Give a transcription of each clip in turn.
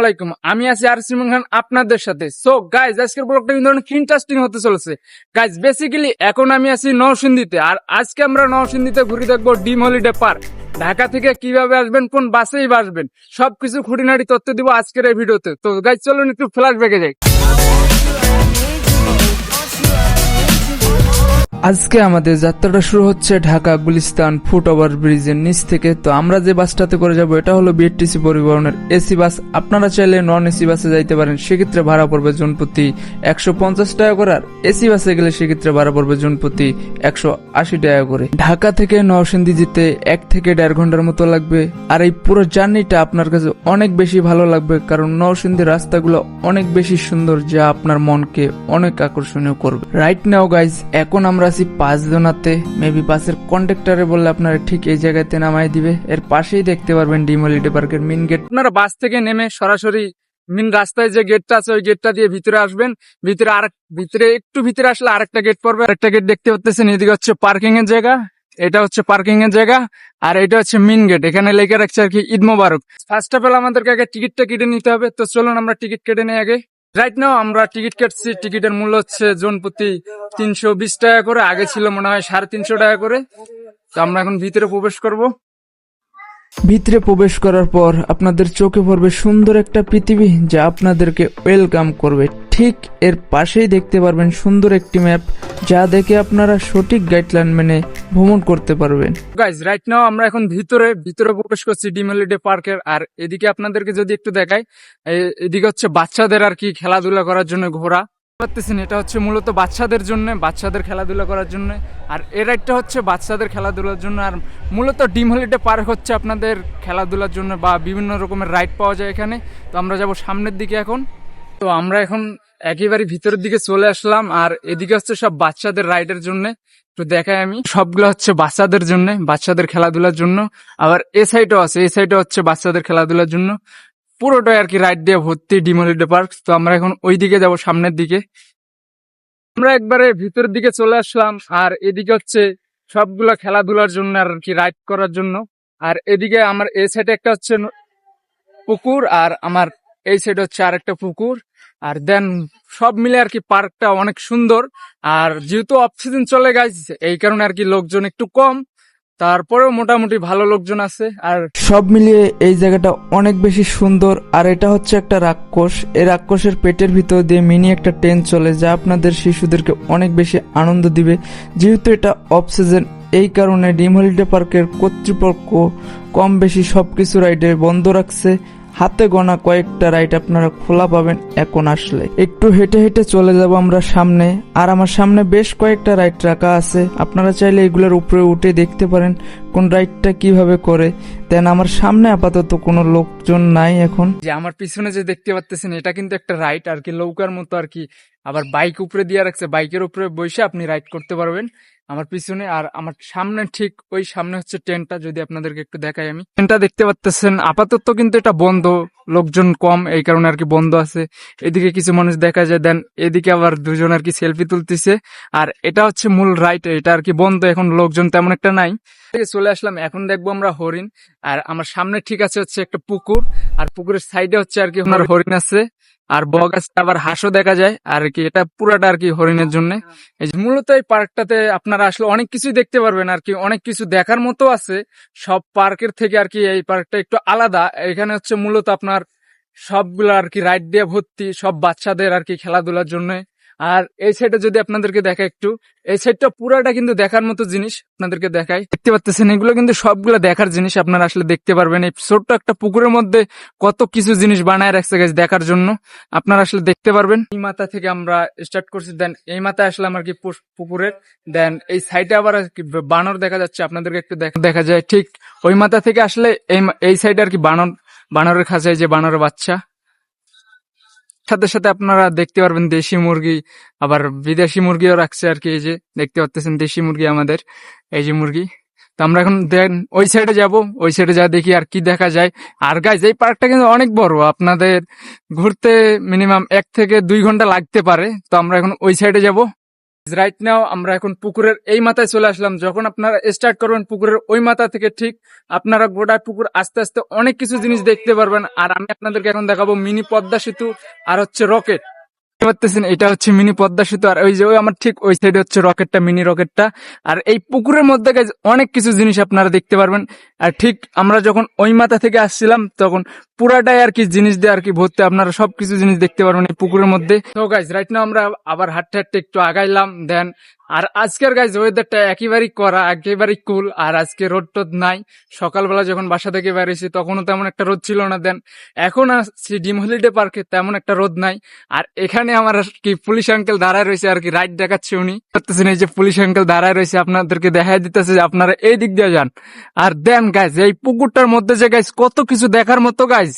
আলাইকুম। আমি আছি আর সিমন খান আপনাদের সাথে। সো গাইজ আজকের ব্লগটা কিন্তু অনেক ইন্টারেস্টিং হতে চলেছে। গাইজ বেসিক্যালি এখন আমি আছি নরসিন্দিতে আর আজকে আমরা নরসিন্দিতে ঘুরে দেখব ডিম হলিডে পার্ক। ঢাকা থেকে কীভাবে আসবেন, কোন বাসেই আসবেন, সবকিছু খুঁটিনাটি তথ্য দিব আজকের এই ভিডিওতে। তো গাইজ চলুন একটু ফ্ল্যাশ ব্যাগে যাই। আজকে আমাদের যাত্রাটা শুরু হচ্ছে ঢাকা গুলিস্তান ফুট ওভার ব্রিজের নিচ থেকে। তো আমরা যে বাসটাতে করে যাব, এটা হলো বিএটিসি পরিবহনের এসি বাস। আপনারা চাইলে নন এসি বাসে যাইতে পারেন, সেক্ষেত্রে ভাড়া পড়বে জনপ্রতি একশো পঞ্চাশ টাকা করে, আর এসি বাসে গেলে সেক্ষেত্রে ভাড়া পড়বে জনপ্রতি একশো আশি টাকা করে। ঢাকা থেকে নরসিংদী যেতে এক থেকে দেড় ঘণ্টার মতো লাগবে, আর এই পুরো জার্নিটা আপনার কাছে অনেক বেশি ভালো লাগবে, কারণ নরসিংদীর রাস্তাগুলো অনেক বেশি সুন্দর, যা আপনার মনকে অনেক আকর্ষণীয় করবে। রাইট নাও গাইজ এখন আমরা আছি পাঁচ জনাতে। মেবি বাসের কন্ডাক্টরে বললে আপনারা ঠিক এই জায়গাতে নামাই দিবে। এর পাশেই দেখতে পারবেন ডিমলিডে পার্কের মেন গেট আপনারা বাস থেকে নেমে সরাসরি মেন রাস্তায় যে গেটটা আছে, ওই গেটটা দিয়ে ভিতরে আসবেন। ভিতরে আর ভিতরে একটু ভিতরে আসলে আরেকটা গেট পড়বে। আরেকটা গেট দেখতে পাচ্ছেন এদিকে হচ্ছে পার্কিং এর জায়গা। এটা হচ্ছে পার্কিং এর জায়গা। আর এটা হচ্ছে মেন গেট এখানে লেখা রাখছে আর কি, ঈদ মোবারক। ফার্স্ট অফ অল আমাদেরকে আগে টিকিটটা কেটে নিতে হবে। তো চলুন আমরা টিকিট কেটে নিই আগে। রাইট নাও আমরা টিকিট কাটছি। টিকিটের মূল্য হচ্ছে জন প্রতি তিনশো বিশ টাকা করে। আগে ছিল মনে হয় সাড়ে তিনশো টাকা করে। তো আমরা এখন ভিতরে প্রবেশ করব। ভিতরে প্রবেশ করার পর আপনাদের চোখে পড়বে সুন্দর একটা পৃথিবী যা আপনাদেরকে ওয়েলকাম করবে। ঠিক এর পাশেই দেখতে পারবেন সুন্দর একটি ম্যাপ, যা দেখে আপনারা সঠিক গাইডলাইন মেনে ভ্রমণ করতে পারবেন। গাইজ রাইট নাও আমরা এখন ভিতরে ভিতরে প্রবেশ করছি ডিমলিডে পার্কের, আর এদিকে আপনাদেরকে যদি একটু দেখাই এদিকে হচ্ছে বাচ্চাদের আর কি খেলাধুলা করার জন্য ঘোরা। পারতেছেন, এটা হচ্ছে মূলত বাচ্চাদের জন্য, বাচ্চাদের খেলাধুলা করার জন্য, আর এ রাইডটা হচ্ছে বাচ্চাদের খেলাধুলার জন্য, আর মূলত ডিম হলিডে পার্ক হচ্ছে আপনাদের খেলাধুলার জন্য, বা বিভিন্ন রকমের রাইড পাওয়া যায় এখানে। তো আমরা যাব সামনের দিকে এখন। তো আমরা এখন একেবারে ভিতরের দিকে চলে আসলাম, আর এদিকে হচ্ছে সব বাচ্চাদের রাইডের জন্য। একটু দেখাই আমি। সবগুলো হচ্ছে বাচ্চাদের জন্য, বাচ্চাদের খেলাধুলার জন্য। আবার এ সাইডও আছে এই সাইডও হচ্ছে বাচ্চাদের খেলাধুলার জন্য। পুরোটাই আর কি রাইড দিয়ে ভর্তি ডিমোলিডে পার্ক। তো আমরা এখন ওই দিকে যাব সামনের দিকে। আমরা একবারে ভিতরের দিকে চলে আসলাম, আর এদিকে হচ্ছে সবগুলো খেলাধুলার জন্য আর কি রাইড করার জন্য। আর এদিকে আমার এই সাইডে একটা হচ্ছে পুকুর, আর আমার এই সাইডে হচ্ছে আর একটা পুকুর। আর দেন সব মিলে আর কি পার্কটা অনেক সুন্দর। আর যেহেতু অফ সিজন চলে গেছে এই কারণে আর কি লোকজন একটু কম। তারপরেও মোটামুটি ভালো লোকজন আছে। আর সব মিলিয়ে এই জায়গাটা অনেক বেশি সুন্দর। আর এটা হচ্ছে একটা রাক্ষস। এই রাক্ষসের পেটের ভিতর দিয়ে মিনি একটা ট্রেন চলে, যা আপনাদের শিশুদেরকে অনেক বেশি আনন্দ দিবে। যেহেতু এটা অফ সিজন এই কারণে ডিম হলিডে পার্কের কর্তৃপক্ষ কম বেশি সবকিছু রাইডে বন্ধ রাখছে। হাতে গোনা কয়েকটা রাইড আপনারা খোলা পাবেন এখন আসলে। একটু হেঁটে হেঁটে চলে যাব আমরা সামনে, আর আমার সামনে বেশ কয়েকটা রাইড রাখা আছে। আপনারা চাইলে এগুলোর উপরে উঠে দেখতে পারেন কোন রাইডটা কীভাবে করে। দেন আমার সামনে আপাতত কোনো লোকজন নাই এখন। যে আমার পিছনে যে দেখতে পাচ্ছেন এটা কিন্তু একটা রাইড আর কি লৌকার মতো আর কি। আবার বাইক উপরে দিয়ে রাখছে, বাইকের উপরে বসে আপনি রাইড করতে পারবেন। আমার পিছনে আর আমার সামনে ঠিক ওই সামনে হচ্ছে ট্রেনটা, যদি আপনাদেরকে একটু দেখাই আমি। ট্রেনটা দেখতে পাচ্ছেন আপাতত কিন্তু এটা বন্ধ, লোকজন কম, এই কারণে আর কি বন্ধ আছে। এদিকে কিছু মানুষ দেখা যায়, দেন এদিকে আবার দুজন আর কি সেলফি তুলতেছে। আর এটা হচ্ছে মূল রাইট এটা আর কি বন্ধ, এখন লোকজন তেমন একটা নাই। চলে আসলাম, এখন দেখব আমরা হরিণ। আর আমার সামনে ঠিক আছে হচ্ছে একটা পুকুর, আর পুকুরের সাইডে হচ্ছে আর কি আপনার হরিণ আছে। আর ব আবার হাঁসও দেখা যায়, আর কি এটা পুরাটা আর কি হরিণের জন্য। এই যে মূলত এই পার্কটাতে আপনারা আসলে অনেক কিছুই দেখতে পারবেন আর কি, অনেক কিছু দেখার মতো আছে। সব পার্কের থেকে আর কি এই পার্কটা একটু আলাদা। এখানে হচ্ছে মূলত আপনার সবগুলো আর কি রাইড দিয়ে ভর্তি সব বাচ্চাদের আর কি খেলাধুলার জন্য। আর এই সাইডে যদি আপনাদেরকে দেখা একটু, এই সাইডটা পুরাটা কিন্তু দেখার মতো জিনিস আপনাদেরকে দেখাই। দেখতে পাচ্ছেন এগুলো কিন্তু সবগুলো দেখার জিনিস আপনারা আসলে দেখতে পারবেন। এই ছোট্ট একটা পুকুরের মধ্যে কত কিছু জিনিস বানায় রাখছে গেছে দেখার জন্য। আপনারা আসলে দেখতে পারবেন। এই মাথা থেকে আমরা স্টার্ট করছি দেন এই মাথায় আসলে আর কি পুকুরের দেন এই সাইডে আবার বানর দেখা যাচ্ছে, আপনাদেরকে একটু দেখ- যায়। ঠিক ওই মাথা থেকে আসলে এই এই সাইডে আর কি বানর বানরের খাঁচায় যে বানরের বাচ্চা। সাথে সাথে আপনারা দেখতে পারবেন দেশি মুরগি, আবার বিদেশি মুরগিও রাখছে আর কি এই যে দেখতে পাচ্ছেন দেশি মুরগি আমাদের, এই যে মুরগি। তো আমরা এখন দেন, ওই সাইডে যাব, ওই সাইডে যা দেখি আর কি দেখা যায়। আর গাছ এই পার্কটা কিন্তু অনেক বড়, আপনাদের ঘুরতে মিনিমাম এক থেকে দুই ঘণ্টা লাগতে পারে। তো আমরা এখন ওই সাইডে যাব। রাইট নাও আমরা এখন পুকুরের এই মাথায় চলে আসলাম। যখন আপনারা স্টার্ট করবেন পুকুরের ওই মাথা থেকে ঠিক আপনারা গোটা পুকুর আস্তে আস্তে অনেক কিছু জিনিস দেখতে পারবেন। আর আমি আপনাদেরকে এখন দেখাবো মিনি পদ্মা সেতু আর হচ্ছে রকেট। পারতেছেন, এটা হচ্ছে মিনি পদ্মা সেতু, আর ওই যে, ওই আমার ঠিক ওই সাইডে হচ্ছে রকেটটা, মিনি রকেটটা। আর এই পুকুরের মধ্যে অনেক কিছু জিনিস আপনারা দেখতে পারবেন। আর ঠিক আমরা যখন ওই মাথা থেকে আসছিলাম, তখন পুরাটাই আর কি জিনিস দিয়ে আর কি ভর্তি, আপনারা সবকিছু জিনিস দেখতে পারবেন এই পুকুরের মধ্যে। তো গাইজ রাইট না আমরা আবার হাঁটতে হাঁটতে একটু আগাইলাম দেন আর আজকের গাইজ ওয়েদারটা একেবারেই করা একেবারেই কুল আর আজকে রোদ টোদ নাই। সকালবেলা যখন বাসা থেকে বেরিয়েছি তখনও তেমন একটা রোদ ছিল না দেন এখন আসছি ডিম হলিডে পার্কে তেমন একটা রোদ নাই। আর এখানে আমার আর কি পুলিশ আঙ্কেল দাঁড়ায় রয়েছে আর কি রাইড দেখাচ্ছে উনি। করতেছেন এই যে পুলিশ আঙ্কেল দাঁড়ায় রয়েছে, আপনাদেরকে দেখাই দিতেছে যে আপনারা এই দিক দিয়ে যান। আর দেন গাইজ এই পুকুরটার মধ্যে যে গাইজ কত কিছু দেখার মতো গাইজ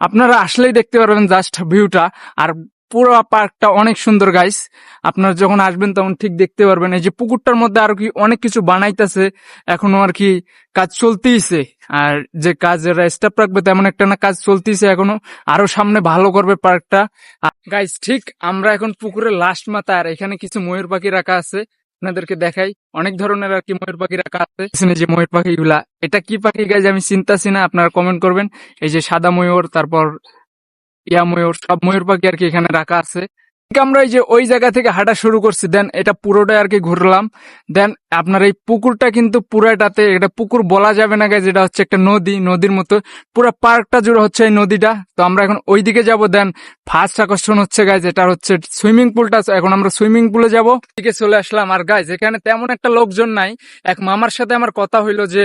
আপনারা আসলেই দেখতে পারবেন জাস্ট ভিউটা আর পুরো পার্কটা অনেক সুন্দর গাইস আপনারা যখন আসবেন তখন ঠিক দেখতে পারবেন। এই যে পুকুরটার মধ্যে আর কি অনেক কিছু বানাইতেছে এখনও আর কি কাজ চলতেইছে। আর যে কাজ স্টাফ রাখবে তেমন একটা না, কাজ চলতেইছে এখনও আরও সামনে ভালো করবে পার্কটা। গাইস ঠিক আমরা এখন পুকুরের লাস্ট মাথা, আর এখানে কিছু ময়ূর পাখি রাখা আছে। আপনাদেরকে দেখাই, অনেক ধরনের আর কি ময়ূর পাখি রাখা আছে। যে ময়ূর পাখিগুলা, এটা কি পাখি গাইজ আমি চিন্তাছি না, আপনারা কমেন্ট করবেন। এই যে সাদা ময়ূর, তারপর ইয়া ময়ূর সব ময়ূর পাখি আর কি এখানে রাখা আছে। আমরা এই যে ওই জায়গা থেকে হাঁটা শুরু করছি, দেন এটা পুরোটাই আর কি ঘুরলাম। দেন আপনার এই পুকুরটা কিন্তু পুরাটাতে, এটা পুকুর বলা যাবে না গাইজ যেটা হচ্ছে একটা নদী, নদীর মতো। পুরো পার্কটা জুড়ে হচ্ছে এই নদীটা। তো আমরা এখন ওই দিকে যাব, দেন ফার্স্ট আকর্ষণ হচ্ছে গাইজ এটা হচ্ছে সুইমিং পুলটা এখন আমরা সুইমিং পুলে যাব। দিকে চলে আসলাম। আর গাইজ এখানে তেমন একটা লোকজন নাই। এক মামার সাথে আমার কথা হইল যে,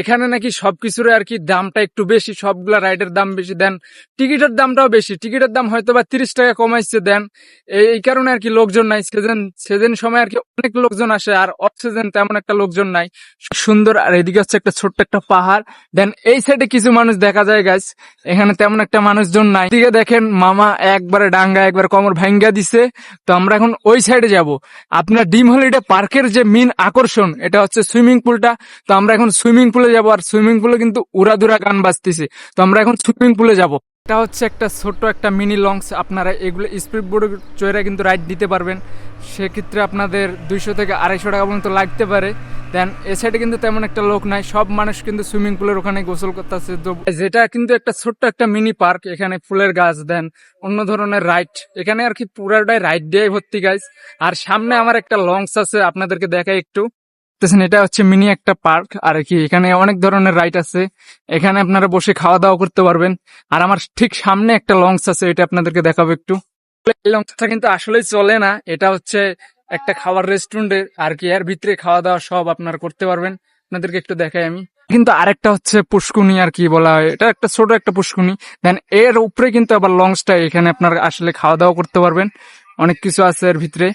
এখানে নাকি সবকিছুর আর কি দামটা একটু বেশি, সবগুলা রাইডের দাম বেশি। দেন টিকিটের দামটাও বেশি। টিকিটের দাম হয়তো বা তিরিশ টাকা কমাইছে, দেন এই কারণে আর কি লোকজন নাই। সেদিন সেদিন সময় আর কি অনেক লোকজন আসে, আর অফ সিজন তেমন একটা লোকজন নাই। সুন্দর, আর এদিকে হচ্ছে একটা ছোট্ট একটা পাহাড়। দেন এই সাইডে কিছু মানুষ দেখা যায় গাছ এখানে তেমন একটা মানুষজন নাই। এদিকে দেখেন, মামা একবারে ডাঙ্গা, একবার কমর ভাঙ্গা দিছে। তো আমরা এখন ওই সাইডে যাব। আপনার ডিম হলিডে পার্কের যে মেন আকর্ষণ, এটা হচ্ছে সুইমিং পুলটা। তো আমরা এখন সুইমিং পুলে যাব, আর সুইমিং পুলে কিন্তু উড়াধুরা গান বাজতেছে। তো আমরা এখন সুইমিং পুলে যাব। এটা হচ্ছে একটা ছোট্ট একটা মিনি লঞ্চ আপনারা এগুলো স্পিড বোর্ডে চড়ে কিন্তু রাইড দিতে পারবেন। সেক্ষেত্রে আপনাদের দুইশো থেকে আড়াইশো টাকা পর্যন্ত লাগতে পারে। দেন এ সাইডে কিন্তু তেমন একটা লোক নাই। সব মানুষ কিন্তু সুইমিং পুলের ওখানে গোসল করতেছে। যেটা কিন্তু একটা ছোট্ট একটা মিনি পার্ক এখানে ফুলের গাছ দেন অন্য ধরনের রাইড এখানে আর কি পুরাটাই রাইড দিয়ে ভর্তি গাইস আর সামনে আমার একটা লঞ্চ আছে, আপনাদেরকে দেখাই একটু। দেখতেছেন, এটা হচ্ছে মিনি একটা পার্ক, আর কি এখানে অনেক ধরনের রাইড আছে। এখানে আপনারা বসে খাওয়া দাওয়া করতে পারবেন। আর আমার ঠিক সামনে একটা লঞ্চ আছে, এটা আপনাদেরকে দেখাবো একটু। এই লঞ্চটা কিন্তু আসলেই চলে না, এটা হচ্ছে একটা খাবার রেস্টুরেন্টে আর কি এর ভিতরে খাওয়া দাওয়া সব আপনারা করতে পারবেন। আপনাদেরকে একটু দেখাই আমি। কিন্তু আরেকটা হচ্ছে পুষ্কুনি, আর কি বলা হয়। এটা একটা ছোট একটা পুষ্কুনি। দেন এর উপরে কিন্তু আবার লঞ্চটা, এখানে আপনারা আসলে খাওয়া দাওয়া করতে পারবেন। অনেক কিছু আছে এর ভিতরে।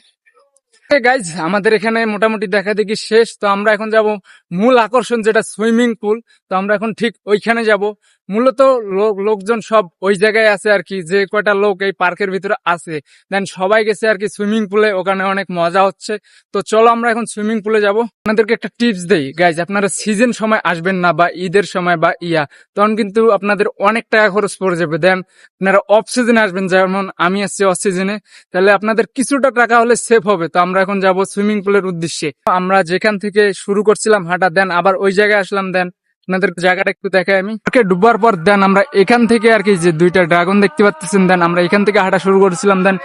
গাইজ আমাদের এখানে মোটামুটি দেখা দেখি শেষ। তো আমরা এখন যাব মূল আকর্ষণ, যেটা সুইমিং পুল। তো আমরা এখন ঠিক ওইখানে যাব। মূলত লোক- লোকজন সব ওই জায়গায় আছে আর কি, যে কয়টা লোক এই পার্কের ভিতরে আছে। দেন সবাই গেছে আর কি সুইমিং পুলে, ওখানে অনেক মজা হচ্ছে। তো চলো আমরা এখন সুইমিং পুলে যাব। আপনাদেরকে একটা টিপস দেই গাইজ আপনারা সিজন সময় আসবেন না, বা ঈদের সময়, বা ইয়া, তখন কিন্তু আপনাদের অনেক টাকা খরচ পড়ে যাবে। দেন আপনারা অফ সিজনে আসবেন, যেমন আমি আসছি অফ সিজনে তাহলে আপনাদের কিছুটা টাকা হলে সেভ হবে। তো আমরা এখন যাব সুইমিং পুলের উদ্দেশ্যে। আমরা যেখান থেকে শুরু করছিলাম হাঁটা, দেন আবার ওই জায়গায় আসলাম, দেন আপনাদের জায়গাটা একটু দেখাই আমি। ওকে ডুববার পর, দেন আমরা এখান থেকে আর কি যে দুইটা ড্রাগন দেখতে পাচ্ছেন দেন আমরা এখান থেকে হাঁটা শুরু করেছিলাম, দেন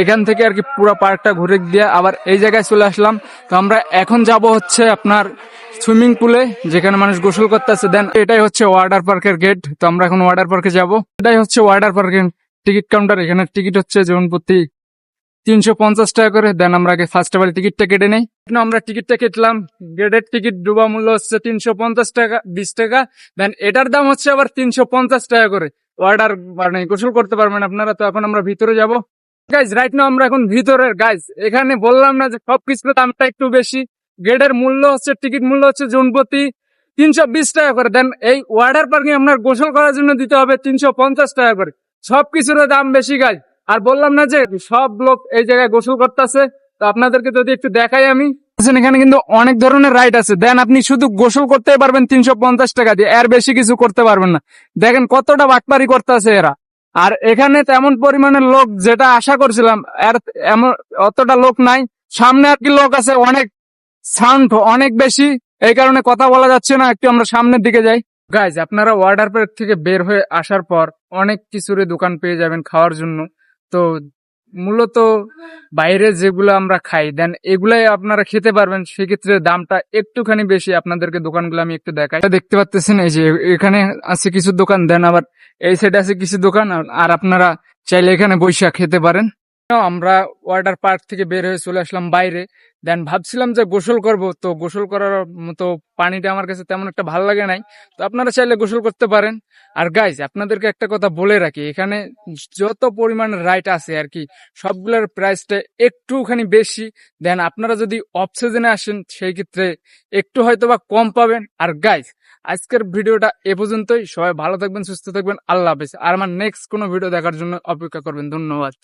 এখান থেকে আর কি পুরো পার্কটা ঘুরে দিয়ে আবার এই জায়গায় চলে আসলাম। তো আমরা এখন যাব হচ্ছে আপনার সুইমিং পুলে, যেখানে মানুষ গোসল করতেছে, দেন এটাই হচ্ছে ওয়াটার পার্কের গেট তো আমরা এখন ওয়াটার পার্কে যাব। এটাই হচ্ছে ওয়াটার পার্কের টিকিট কাউন্টার এখানে টিকিট হচ্ছে যেমন প্রতি তিনশো পঞ্চাশ টাকা করে, দেন আমরা আগে ফার্স্ট অফ টিকিটটা কেটে নেই। আমরা টিকিটটা কেটলাম। গেটের টিকিট ডুবা মূল্য হচ্ছে তিনশো পঞ্চাশ টাকা, বিশ টাকা। দেন এটার দাম হচ্ছে আবার তিনশো পঞ্চাশ টাকা করে। অর্ডার মানে গোসল করতে পারবেন আপনারা, তো এখন আমরা ভিতরে যাব। গাইজ রাইট নাও আমরা এখন ভিতরের গাইজ এখানে বললাম না যে সব সবকিছুর দামটা একটু বেশি। গেটের মূল্য হচ্ছে টিকিট মূল্য হচ্ছে জনপ্রতি তিনশো বিশ টাকা করে। দেন এই ওয়াটার পার্কে আপনার গোসল করার জন্য দিতে হবে তিনশো পঞ্চাশ টাকা করে। সবকিছুর দাম বেশি গাইজ আর বললাম না যে সব লোক এই জায়গায় গোসল করতেছে, তো আপনাদেরকে যদি একটু দেখাই আমি। এখানে কিন্তু অনেক ধরনের রাইড আছে। দেন আপনি শুধু গোসল করতে পারবেন তিনশো পঞ্চাশ টাকা দিয়ে এর বেশি কিছু করতে পারবেন না। দেখেন কতটা বাটপারি করতেছে এরা। আর এখানে তেমন পরিমাণের লোক যেটা আশা করছিলাম এর এমন অতটা লোক নাই। সামনে আর কি লোক আছে, অনেক সাউন্ড অনেক বেশি। এই কারণে কথা বলা যাচ্ছে না, একটু আমরা সামনের দিকে যাই। গাইজ আপনারা ওয়াটার পার্ক থেকে বের হয়ে আসার পর অনেক কিছুরই দোকান পেয়ে যাবেন খাওয়ার জন্য। তো মূলত বাইরে যেগুলো আমরা খাই দেন এগুলাই আপনারা খেতে পারবেন। সেক্ষেত্রে দামটা একটুখানি বেশি। আপনাদেরকে দোকানগুলো আমি একটু দেখাই। দেখতে পাচ্ছেন এই যে এখানে আছে কিছু দোকান দেন আবার এই সাইডে আছে কিছু দোকান, আর- আর আপনারা চাইলে এখানে বৈশাখ খেতে পারেন। আমরা ওয়াটার পার্ক থেকে বের হয়ে চলে আসলাম বাইরে। দেন ভাবছিলাম যে গোসল করব, তো গোসল করার মতো পানিটা আমার কাছে তেমন একটা ভালো লাগে নাই। তো আপনারা চাইলে গোসল করতে পারেন। আর গাইজ আপনাদেরকে একটা কথা বলে রাখি, এখানে যত পরিমাণ রাইট আছে আর কি, সবগুলোর প্রাইসটা একটুখানি বেশি। দেন আপনারা যদি অফ সিজনে আসেন, সেই ক্ষেত্রে একটু হয়তো বা কম পাবেন। আর গাইজ আজকের ভিডিওটা এ পর্যন্তই। সবাই ভালো থাকবেন, সুস্থ থাকবেন। আল্লাহ হাফেজ। আর আমার নেক্সট কোনো ভিডিও দেখার জন্য অপেক্ষা করবেন। ধন্যবাদ।